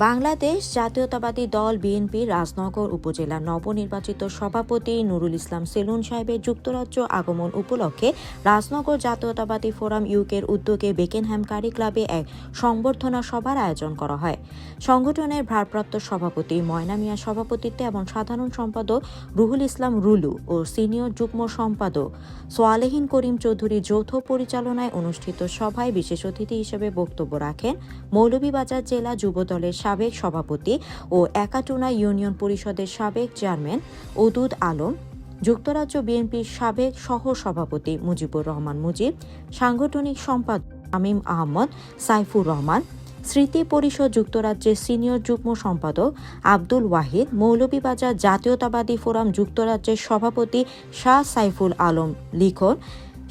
বাংলাদেশ জাতীয়তাবাদী দল বিএনপির রাজনগর উপজেলার নবনির্বাচিত সভাপতি নুরুল ইসলাম সেলুন সাহেবের যুক্তরাজ্য আগমন উপলক্ষে রাজনগর জাতীয়তাবাদী ফোরাম ইউকের উদ্যোগে বেকেনহ্যাম কারি ক্লাবে এক সংবর্ধনা সভার আয়োজন করা হয়। সংগঠনের ভারপ্রাপ্ত সভাপতি ময়না মিয়া সভাপতিত্বে এবং সাধারণ সম্পাদক রুহুল ইসলাম রুলু ও সিনিয়র যুগ্ম সম্পাদক সোয়ালেহীন করিম চৌধুরী যৌথ পরিচালনায় অনুষ্ঠিত সভায় বিশেষ অতিথি হিসেবে বক্তব্য রাখেন মৌলভীবাজার জেলা যুব দলের সাবেক সভাপতি ও একাটুনা ইউনিয়ন পরিষদের সাবেক চেয়ারম্যান ওদুদ আলম, যুক্তরাজ্য বিএনপির সাবেক সহ সভাপতি মুজিবুর রহমান মুজিব, সাংগঠনিক সম্পাদক আমিম আহমদ, সাইফুর রহমান, স্মৃতি পরিষদ যুক্তরাজ্যের সিনিয়র যুগ্ম সম্পাদক আব্দুল ওয়াহিদ, মৌলভীবাজার জাতীয়তাবাদী ফোরাম যুক্তরাজ্যের সভাপতি শাহ সাইফুল আলম লিখন,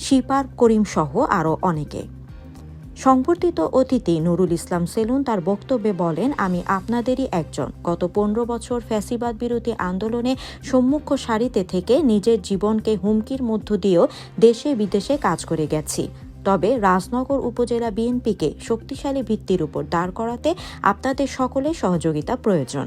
শিপার করিম সহ আরও অনেকে। সংবর্ধিত অতিথি নুরুল ইসলাম সেলুন তার বক্তব্যে বলেন, আমি আপনাদেরই একজন। গত পনেরো বছর ফ্যাসিবাদ বিরোধী আন্দোলনে সম্মুখ সারিতে থেকে নিজের জীবনকে হুমকির মধ্য দিয়েও দেশে বিদেশে কাজ করে গেছি। তবে রাজনগর উপজেলা বিএনপিকে শক্তিশালী ভিত্তির উপর দাঁড় করাতে আপনাদের সকলের সহযোগিতা প্রয়োজন।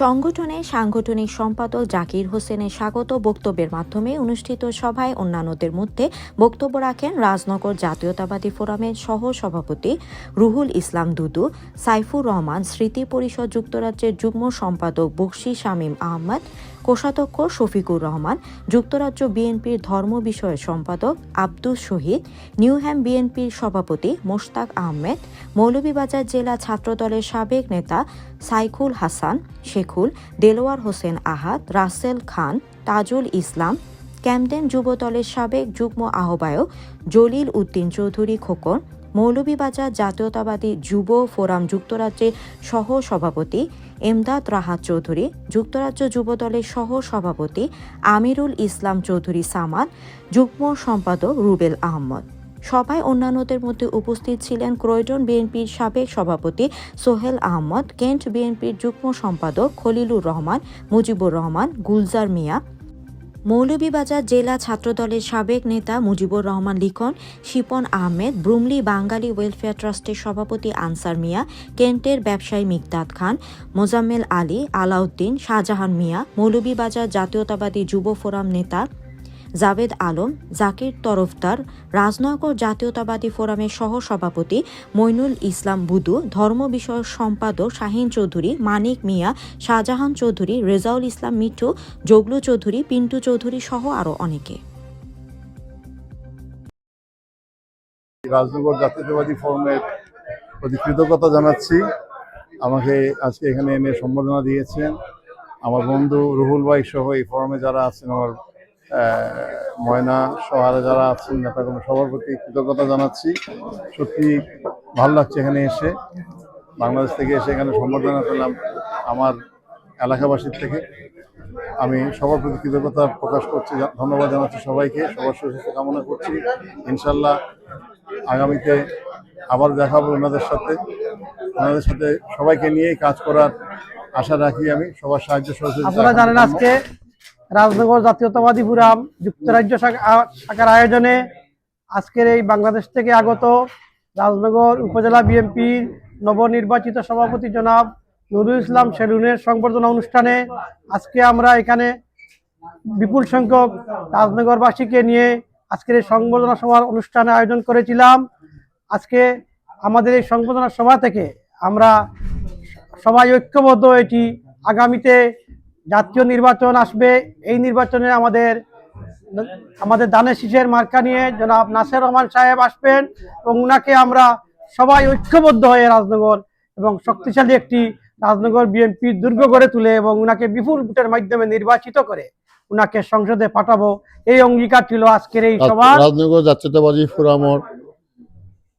সংগঠনের সাংগঠনিক সম্পাদক জাকির হোসেনের স্বাগত বক্তব্যের মাধ্যমে অনুষ্ঠিত সভায় অন্যান্যদের মধ্যে বক্তব্য রাখেন রাজনগর জাতীয়তাবাদী ফোরামের সহ সভাপতি রুহুল ইসলাম দুদু, সাইফুর রহমান, স্মৃতি পরিষদ যুক্তরাজ্যের যুগ্ম সম্পাদক বক্সি শামীম আহমদ কোষাধ্যক্ষ শফিকুর রহমান, যুক্তরাজ্য বিএনপির ধর্ম বিষয়ের সম্পাদক আব্দুল শহীদ নিউহ্যাম বিএনপির সভাপতি মোশতাক আহমেদ, মৌলভীবাজার জেলা ছাত্রদলের সাবেক নেতা সাইকুল হাসান, শেখুল, দেলোয়ার হোসেন আহাদ, রাসেল খান, তাজুল ইসলাম, ক্যামডেন যুবদলের সাবেক যুগ্ম আহ্বায়ক জলিল উদ্দিন চৌধুরী খোকন, মৌলভীবাজার জাতীয়তাবাদী যুব ফোরাম যুক্তরাজ্যের সহ সভাপতি এমদাদ রাহাত চৌধুরী, যুক্তরাজ্য যুবদলের সহ সভাপতি আমিরুল ইসলাম চৌধুরী সামাদ, যুগ্ম সম্পাদক রুবেল আহমদ। সভায় অন্যান্যদের মধ্যে উপস্থিত ছিলেন ক্রয়ডন বিএনপির সাবেক সভাপতি সোহেল আহমদ, কেন্ট বিএনপির যুগ্ম সম্পাদক খলিলুর রহমান, মুজিবুর রহমান, গুলজার মিয়া মৌলভীবাজার জেলা ছাত্রদলের সাবেক নেতা মুজিবুর রহমান লিখন, শিপন আহমেদ, ব্রুমলি বাঙালি ওয়েলফেয়ার ট্রাস্টের সভাপতি আনসার মিয়া, কেন্টের ব্যবসায়ী মিকদাদ খান, মোজাম্মেল আলী, আলাউদ্দিন, শাহজাহান মিয়া, মৌলভীবাজার জাতীয়তাবাদী যুব ফোরাম নেতা জাভেদ আলম, জাকির তরফদার, রাজনগর জাতীয়তাবাদী ফোরামের সহ সভাপতি মইনুল ইসলাম বুদু, ধর্ম বিষয়ক সম্পাদক শাহিন চৌধুরী, মানিক মিয়া, শাহজাহান চৌধুরী, রেজাউল ইসলাম মিঠু, জগলু চৌধুরী, পিন্টু চৌধুরী সহ আরও অনেকে। রাজনগর জাতীয়তাবাদী ফোরামের প্রতি কৃতজ্ঞতা জানাচ্ছি। আমাকে আজকে এখানে এনে সম্বোধনা দিয়েছেন। আমার বন্ধু রুহুল ভাই সহ এই ফোরামে যারা আছেন, আমার ময়না শহরে যারা আছেন নেতাগণ সবার প্রতি কৃতজ্ঞতা জানাচ্ছি। সত্যি ভালো লাগছে এখানে এসে। বাংলাদেশ থেকে এসে এখানে সম্বর্ধনা পেলাম আমার এলাকাবাসীর থেকে। আমি সবার প্রতি কৃতজ্ঞতা প্রকাশ করছি ধন্যবাদ জানাচ্ছি সবাইকে। সবার সুস্বাস্থ্য কামনা করছি। ইনশাল্লাহ আগামীতে আবার দেখাবো ওনাদের সাথে। ওনাদের সাথে সবাইকে নিয়েই কাজ করার আশা রাখি আমি। সবার সাহায্য সহযোগিতা আপনারা জানেন আজকে রাজনগর জাতীয়তাবাদী ফোরাম, যুক্তরাজ্য শাখা- শাখার আয়োজনে আজকের এই বাংলাদেশ থেকে আগত রাজনগর উপজেলা বিএনপির নবনির্বাচিত সভাপতি জনাব নুরুল ইসলাম সেলুনের সংবর্ধনা অনুষ্ঠানে আজকে আমরা এখানে বিপুল সংখ্যক রাজনগরবাসীকে নিয়ে আজকের এই সংবর্ধনা সভার অনুষ্ঠানে আয়োজন করেছিলাম। আজকে আমাদের এই সংবর্ধনা সভা থেকে আমরা সবাই ঐক্যবদ্ধ এটি আগামীতে জাতীয় নির্বাচন আসবে। এই নির্বাচনে আমাদের আমাদের দানের শীষের মার্কা নিয়ে জনাব নাসের রহমান সাহেব আসবেন এবং উনাকে আমরা সবাই ঐক্যবদ্ধ হয়ে রাজনগর এবং শক্তিশালী একটি রাজনগর বিএনপি দুর্গ গড়ে তুলে এবং উনাকে বিপুল ভোটের মাধ্যমে নির্বাচিত করে উনাকে সংসদে পাঠাবো। এই অঙ্গীকার ছিল আজকের এই সভা। রাজনগর জাতীয়তাবাদী ফোরামর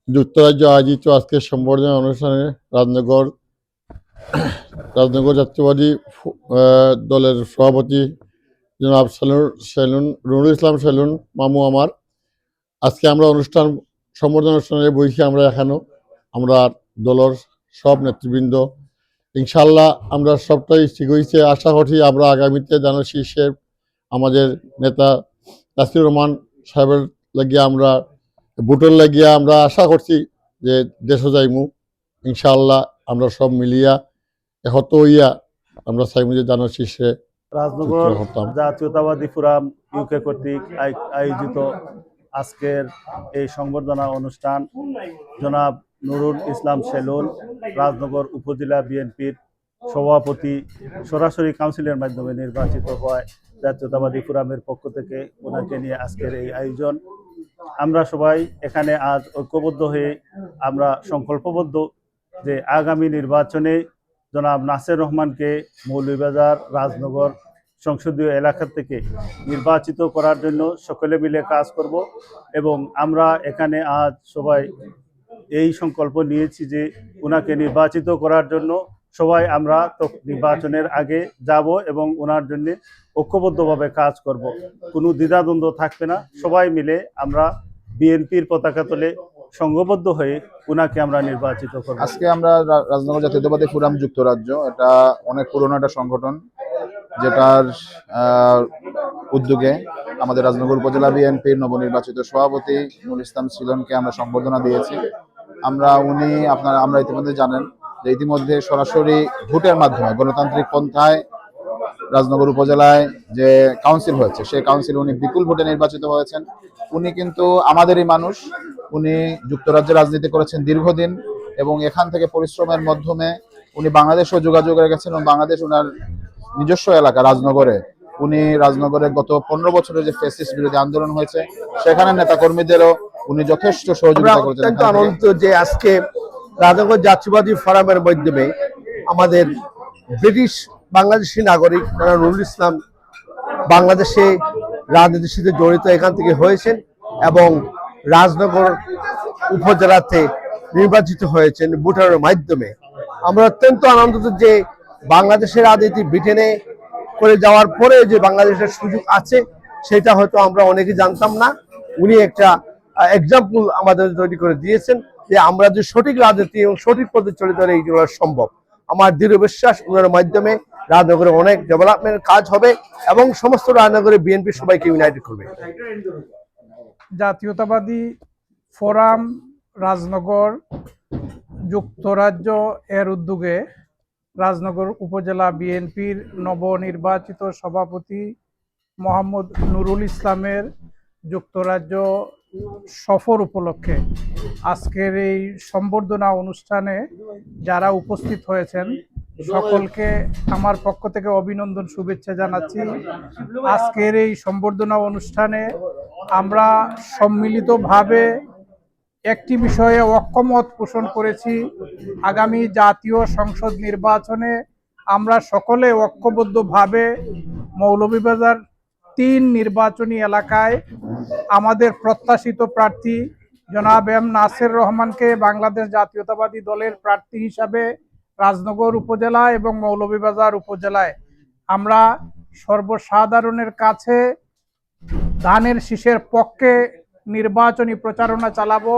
যুক্তরাজ্য আয়োজিত আজকের সম্বর্ধনা অনুষ্ঠানে রাজনগর রাজনগর জাতীয়বাদী দলের সভাপতি জনাব salon salon Runul Islam salon, মামু আমার। আজকে আমরা অনুষ্ঠান সম্বর্ধনা অনুষ্ঠানে বইছি আমরা এখানেও আমরা দলের সব নেতৃবৃন্দ। ইনশাল্লাহ আমরা সবটাই ঠিক হয়েছে। আশা করছি আমরা আগামীতে যেন শীর্ষের আমাদের নেতা নাসির রহমান সাহেবের লাগিয়ে আমরা, ভোটের লাগিয়ে আমরা আশা করছি যে দেশ যাইমু। ইনশাল্লাহ আমরা সব মিলিয়া একত হইয়া আমরা যে জানার শীর্ষে রাজনগর। জাতীয়তাবাদী ফোরাম ইউকে কর্তৃক আয়োজিত আজকের এই সংবর্ধনা অনুষ্ঠান জনাব নুরুল ইসলাম সেলুন রাজনগর উপজেলা বিএনপির সভাপতি সরাসরি কাউন্সিলের মাধ্যমে নির্বাচিত হয় জাতীয়তাবাদী ফোরামের পক্ষ থেকে ওনাকে নিয়ে আজকের এই আয়োজন আমরা সবাই এখানে আজ ঐক্যবদ্ধ হয়ে আমরা সংকল্পবদ্ধ যে আগামী নির্বাচনে জনাব নাসের রহমানকে মৌলভীবাজার রাজনগর সংসদীয় এলাকা থেকে নির্বাচিত করার জন্য সকলে মিলে কাজ করব এবং আমরা এখানে আজ সবাই এই সংকল্প নিয়েছি যে ওনাকে নির্বাচিত করার জন্য সবাই আমরা তো নির্বাচনের আগে যাব এবং ওনার জন্য ঐক্যবদ্ধভাবে কাজ করব। কোনো দ্বিধাদ্বন্দ্ব থাকবে না। সবাই মিলে আমরা বিএনপির পতাকা তোলে সংঘবদ্ধ হয়ে ওনাকে আমরা নির্বাচিত করব। আজকে আমরা রাজনগর জাতীয়তাবাদী ফোরাম যুক্তরাজ্য। এটা অনেক পুরনো একটা সংগঠন, যেটার উদ্যোগে আমাদের রাজনগর উপজেলা বিএনপির নবনির্বাচিত সভাপতি নুর ইসলাম সিলনকে আমরা সম্বর্ধনা দিয়েছি। আমরা, উনি আপনারা, আমরা ইতিমধ্যে জানেন যে ইতিমধ্যে সরাসরি ভোটের মাধ্যমে গণতান্ত্রিক পন্থায় রাজনগর উপজেলায় যে কাউন্সিল হয়েছে, সেই কাউন্সিল উনি বিপুল ভোটে নির্বাচিত হয়েছেন। উনি কিন্তু আমাদেরই মানুষ উনি যুক্তরাজ্যে রাজনীতি করেছেন দীর্ঘদিন এবং এখান থেকে পরিশ্রমের মাধ্যমে উনি বাংলাদেশও যোগাযোগ রেখেছেন এবং বাংলাদেশ ওনার নিজস্ব এলাকা রাজনগরে। উনি রাজনগরে গত পনেরো বছরের যে ফেসিস বিরোধী আন্দোলন হয়েছে সেখানে নেতা কর্মীদেরও উনি যথেষ্ট সহযোগিতা করেছেন যে আজকে রাজনগর জাতীয়বাদী ফোরামের মাধ্যমে আমাদের ব্রিটিশ বাংলাদেশি নাগরিক নুরুল ইসলাম বাংলাদেশে রাজনীতির সাথে জড়িত এখান থেকে হয়েছেন এবং রাজনগর উপজেলাতে নির্বাচিত হয়েছেন ভোটারের মাধ্যমে। আমরা অত্যন্ত আনন্দিত যে বাংলাদেশের রাজনীতি ব্রিটেনে করে যাওয়ার পরে যে বাংলাদেশের সুযোগ আছে, সেটা হয়তো আমরা অনেকে জানতাম না। উনি একটা এক্সাম্পল আমাদের তৈরি করে দিয়েছেন যে আমরা যে সঠিক রাজনীতি এবং সঠিক পথে চলিত হলে এইগুলো সম্ভব। আমার দৃঢ় বিশ্বাস ওনার মাধ্যমে রাজনগরে অনেক ডেভেলপমেন্ট কাজ হবে এবং সমস্ত রাজনগরে বিএনপি সবাইকে ইউনাইটেড করবে। জাতীয়তাবাদী ফোরাম, রাজনগর, যুক্তরাজ্য এর উদ্যোগে রাজনগর উপজেলা বিএনপির নবনির্বাচিত সভাপতি মোহাম্মদ নুরুল ইসলামের যুক্তরাজ্য সফর উপলক্ষে আজকের এই সম্বর্ধনা অনুষ্ঠানে যারা উপস্থিত হয়েছেন সকলকে আমার পক্ষ থেকে অভিনন্দন, শুভেচ্ছা জানাচ্ছি। আজকের এই সম্বর্ধনা অনুষ্ঠানে আমরা সম্মিলিতভাবে একটি বিষয়ে অক্ষমত পোষণ করেছি। আগামী জাতীয় সংসদ নির্বাচনে আমরা সকলে ঐক্যবদ্ধভাবে মৌলভীবাজার তিন নির্বাচনী এলাকায় আমাদের প্রত্যাশিত প্রার্থী জনাব এম নাসের রহমানকে বাংলাদেশ জাতীয়তাবাদী দলের প্রার্থী হিসাবে রাজনগর উপজেলা এবং মৌলভীবাজার উপজেলায়। আমরা সর্বসাধারণের কাছে ধানের শীষের পক্ষে নির্বাচনী প্রচারণা চালাবো।